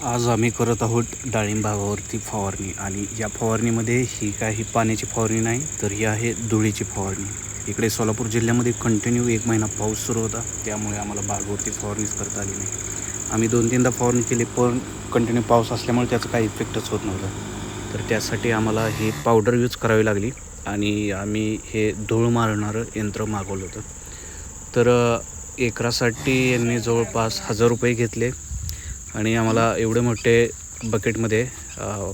आज आम्ही करत आहोत डाळिंबावरती फवारणी आणि या फवारणीमध्ये ही काही पाण्याची फवारणी नाही तर ही आहे धुळीची फवारणी. इकडे सोलापूर जिल्ह्यामध्ये कंटिन्यू एक महिना पाऊस सुरू होता त्यामुळे आम्हाला बागवरती फवारणीच करता आली नाही. आम्ही दोन तीनदा फवारणी केली पण कंटिन्यू पाऊस असल्यामुळे त्याचा काही इफेक्टच होत नव्हता. तर त्यासाठी आम्हाला हे पावडर यूज करावी लागली आणि आम्ही हे धूळ मारणारं यंत्र मागवलं होतं. तर एकरासाठी यांनी जवळपास हजार रुपये घेतले. आणि आम्हाला एवढे मोठे बकेटमध्ये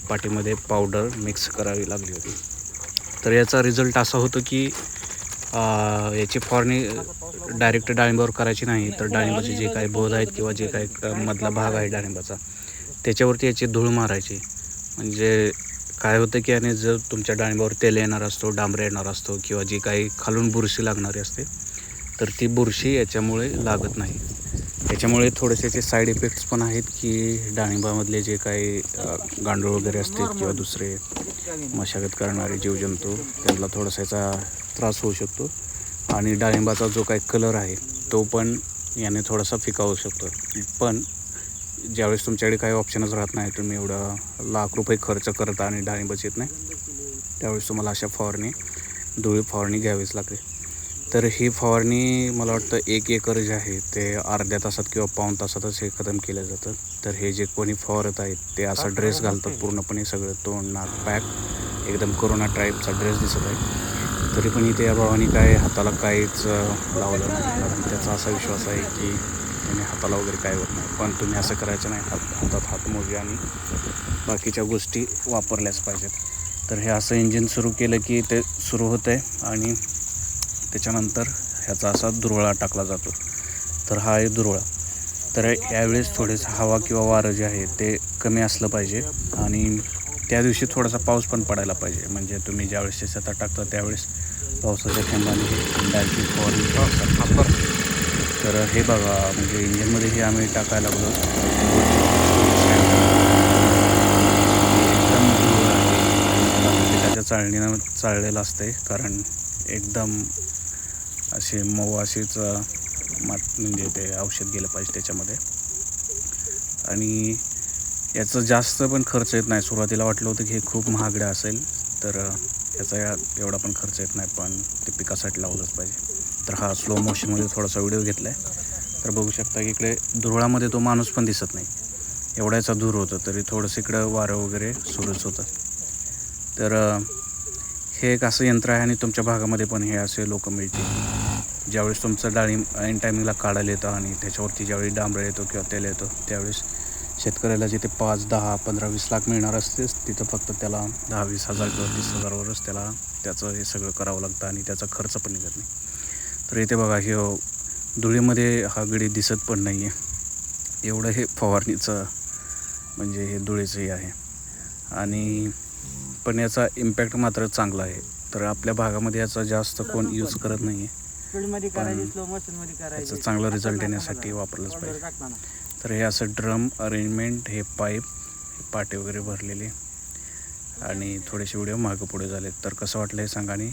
पाठीमध्ये पावडर मिक्स करावी लागली होती. तर याचा रिझल्ट असा होतो की याची फॉरनी डायरेक्ट डाळिंबावर करायची नाही तर डाळिंबाचे जे काही बोध आहेत किंवा जे काही मधला भाग आहे डाळिंबाचा त्याच्यावरती याची धूळ मारायची. म्हणजे काय होतं की आणि जर तुमच्या डाळिंबावर तेल येणार असतो डांबरे येणार असतो किंवा जी काही खालून बुरशी लागणारी असते तर ती बुरशी याच्यामुळे लागत नाही. त्याच्यामुळे थोडेसे याचे साईड इफेक्ट्स पण आहेत की डाळिंबामधले जे काही गांडूळ वगैरे असतील किंवा दुसरे मशागत करणारे जीवजंतू त्यांना थोडासा याचा त्रास होऊ शकतो. आणि डाळिंबाचा जो काही कलर आहे तो पण याने थोडासा फिका होऊ शकतो. पण ज्यावेळेस तुमच्याकडे काही ऑप्शनच राहत नाही तुम्ही एवढं लाख रुपये खर्च करता आणि डाळिंबच येत नाही त्यावेळेस तुम्हाला अशा फवारणी धुळी फवारणी घ्यावीच लागते. तर ही फवारणी मला वाटतं एक एकर जे आहे ते अर्ध्या तासात किंवा पाऊण तासातच हे खतम केलं जातं. तर हे जे कोणी फवारत आहेत ते असा ड्रेस घालतात पूर्णपणे सगळं तोंड नाक पॅक. एकदम कोरोना टाईपचा ड्रेस दिसत आहे. तरी पण इथे या भावाने काय हाताला काहीच लावलं नाही. कारण त्याचा असा विश्वास आहे की त्याने हाताला वगैरे काय होत नाही. पण तुम्ही असं करायचं नाही. हात हातात हातमोजे आणि बाकीच्या गोष्टी वापरल्याच पाहिजेत. तर हे असं इंजिन सुरू केलं की ते सुरू होतं आहे आणि त्याच्यानंतर ह्याचा असा दुरळा टाकला जातो. तर हा आहे दुरळा तर यावेळेस थोडेसं हवा किंवा वारं जे आहे ते कमी असलं पाहिजे आणि त्या दिवशी थोडासा पाऊस पण पडायला पाहिजे. म्हणजे तुम्ही ज्यावेळेस शेतात टाकता त्यावेळेस पावसाच्या थेंबाने डायरेक्टली फवारणी पावसात तर हे बघा म्हणजे इंजिनमध्ये हे आम्ही टाकायला लागलो. एकदम त्याच्या चाळणीनं चाळलेलं असते कारण एकदम असे मऊ अशीच मात म्हणजे ते औषध गेलं पाहिजे त्याच्यामध्ये. आणि याचं जास्त पण खर्च येत नाही. सुरुवातीला वाटलं होतं की हे खूप महागडं असेल तर याचा या एवढा पण खर्च येत नाही पण ते पिकासाठी लावलंच पाहिजे. तर हा स्लो मोशनमध्ये थोडासा व्हिडिओ घेतला आहे तर बघू शकता की इकडे धुरळामध्ये तो माणूस पण दिसत नाही. एवढ्याचा धूर होतं तरी थोडंसं इकडं वारं वगैरे सुरूच होतं. तर हे एक असं यंत्र आहे आणि तुमच्या भागामध्ये पण हे असे लोक मिळतील. ज्यावेळेस तुमचं डाळिंब ऐन टायमिंगला काढायला येतं आणि त्याच्यावरती ज्यावेळी डांबर येतो किंवा तेल येतो त्यावेळेस शेतकऱ्याला जिथे पाच दहा पंधरा वीस लाख मिळणार असतेच तिथं फक्त त्याला दहा वीस हजार किंवा तीस हजारवरच त्याला त्याचं हे सगळं करावं लागतं आणि त्याचा खर्च पण निघत नाही. तर इथे बघा हे हो, धुळीमध्ये हा गडी दिसत पण नाही आहे एवढं हे फवारणीचं म्हणजे हे धुळीचंही आहे. आणि पण याचा इम्पॅक्ट मात्र चांगला आहे. तर आपल्या भागामध्ये याचा जास्त कोण यूज करत नाही आहे स्पीडमध्ये पण करायचे स्लो मोशनमध्ये करायचे. याचा चांगला रिझल्ट येण्यासाठी वापरलंच पाहिजे. तर हे असं ड्रम अरेंजमेंट हे पाईप हे पाटे वगैरे भरलेले. आणि थोडेसे व्हिडिओ मागं पुढे झाले तर कसं वाटलं हे सांगा आणि